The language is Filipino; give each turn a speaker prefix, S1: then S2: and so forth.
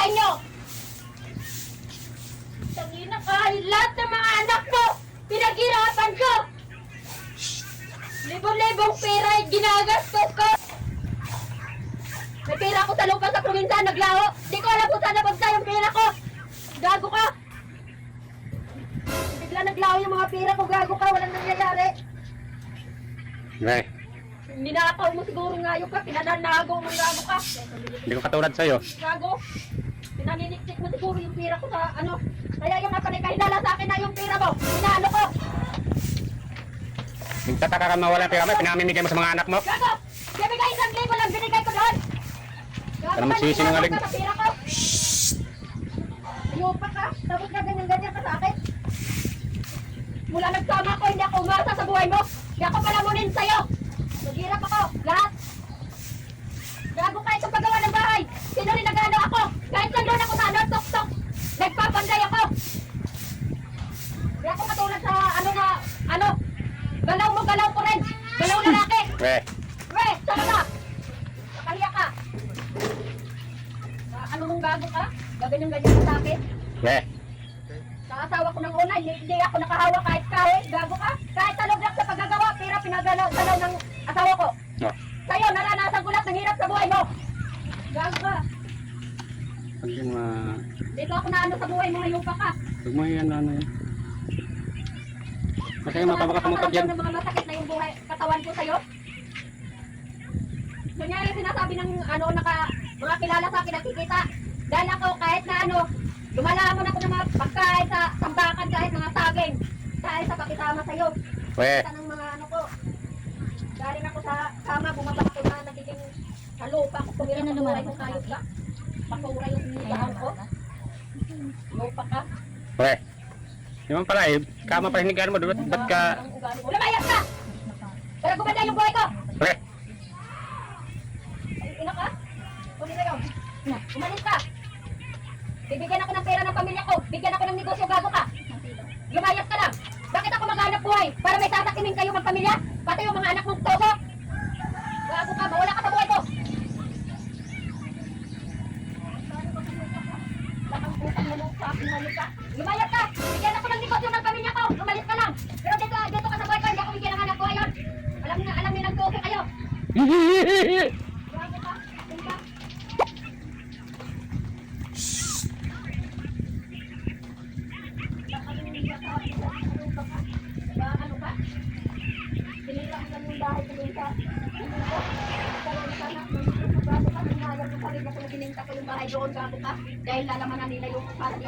S1: sa inyo. Tangina ka, lahat ng mga anak ko, pinaghirapan ko. Libo-libong pera ay ginagastos ko. May pera ako sa lupa sa probinsya, naglaho. Di ko alam kung saan napunta yung pera ko. Gago ka. Bigla naglaho yung mga pera ko, gago ka, walang nangyayari.
S2: Eh,
S1: Ninakaw mo siguro ngayon ka, pinananago mo gago ka.
S2: hindi ko katulad sa'yo.
S1: Gago. Pinaniniktik mo siguro yung pera ko sa ano. Kaya yung panikahinala sa akin na yung pera mo. Inaano ko.
S2: Nagtataka ka mawala ng pera mo, pinamimigay mo sa mga anak mo.
S1: Gago! Bibigay isang libo lang binigay ko doon. Gago ka,
S2: magsisinungaling?
S1: ka sa pera ko. Ayupa ka. Tapos na ganyan-ganyan ka sa akin. Mula nagsama ko, hindi ako umasa sa buhay mo. Hindi ako palamunin sa'yo. Naghirap ako. Lahat. Gago ka sa paggawa ng bahay. Sino rin nagano ako? Kahit nandun ako sa ano, tok-tok. Nagpapanday ako. Hindi ako katulad sa ano na, ano. Galaw mo, galaw ko rin. Galaw
S2: Eh,
S1: We, sana ka. Nakahiya ka. Ah, ano mong gago ka? Gaganyan-ganyan ka sa akin.
S2: eh,
S1: Sa asawa ko ng una, hindi, hindi ako nakahawa kahit kahit. Gago ka. Kahit talog lang sa paggagawa, pera pinagalaw ng asawa ko.
S2: oh,
S1: Sa'yo, naranasan ko lahat ng hirap sa buhay mo. Gago ka.
S2: pag yung mga,
S1: Dito ako na ano sa buhay mo, hayupa ka.
S2: pag mo yan, ano yan. Kasi yung mga pabakatumutog yan.
S1: ng mga masakit na yung buhay, katawan ko sa'yo. Kunyari sinasabi ng ano, naka, mga kilala sa akin nakikita. Dahil ako kahit na ano, lumalamon ako ng mga pagkain sa tambakan kahit mga saging. Dahil sa pakisama sa'yo.
S2: Eh,
S1: Kita ng mga ano ko. Galing ako sa kama, bumaba ako na nagiging sa lupa ko. Tumira na lumaray ko kayot ka. Pakura yung niligaan ko. Lupa ka.
S2: eh. Yung pala eh, kama pa hinigaan mo, ba't ba't ka,
S1: mo. Lumayas ka! Para gumanda yung buhay ko!
S2: eh,
S1: Na, Umalis ka. Bibigyan ako ng pera ng pamilya ko. Bigyan ako ng negosyo gago ka. Lumayas ka lang. Bakit ako maghanap buhay? Para may sasakimin kayo magpamilya? Pati yung mga anak mong toso? Gago ka. Mawala ka sa buhay ko. Lumayas ka. Bigyan ako ng negosyo ng pamilya ko. Umalis ka lang. Pero dito, dito ka sa buhay ko. Hindi ako bigyan ng anak buhay yun. Alam na, alam nilang toso kayo. Gago ka. Tingka. Ano ka? Sinira mo lang yung bahay ko dun sa ano ko? Karoon ka na, rin ako na bininta ko yung bahay doon, gago ka. Dahil lalaman na nila yung para di.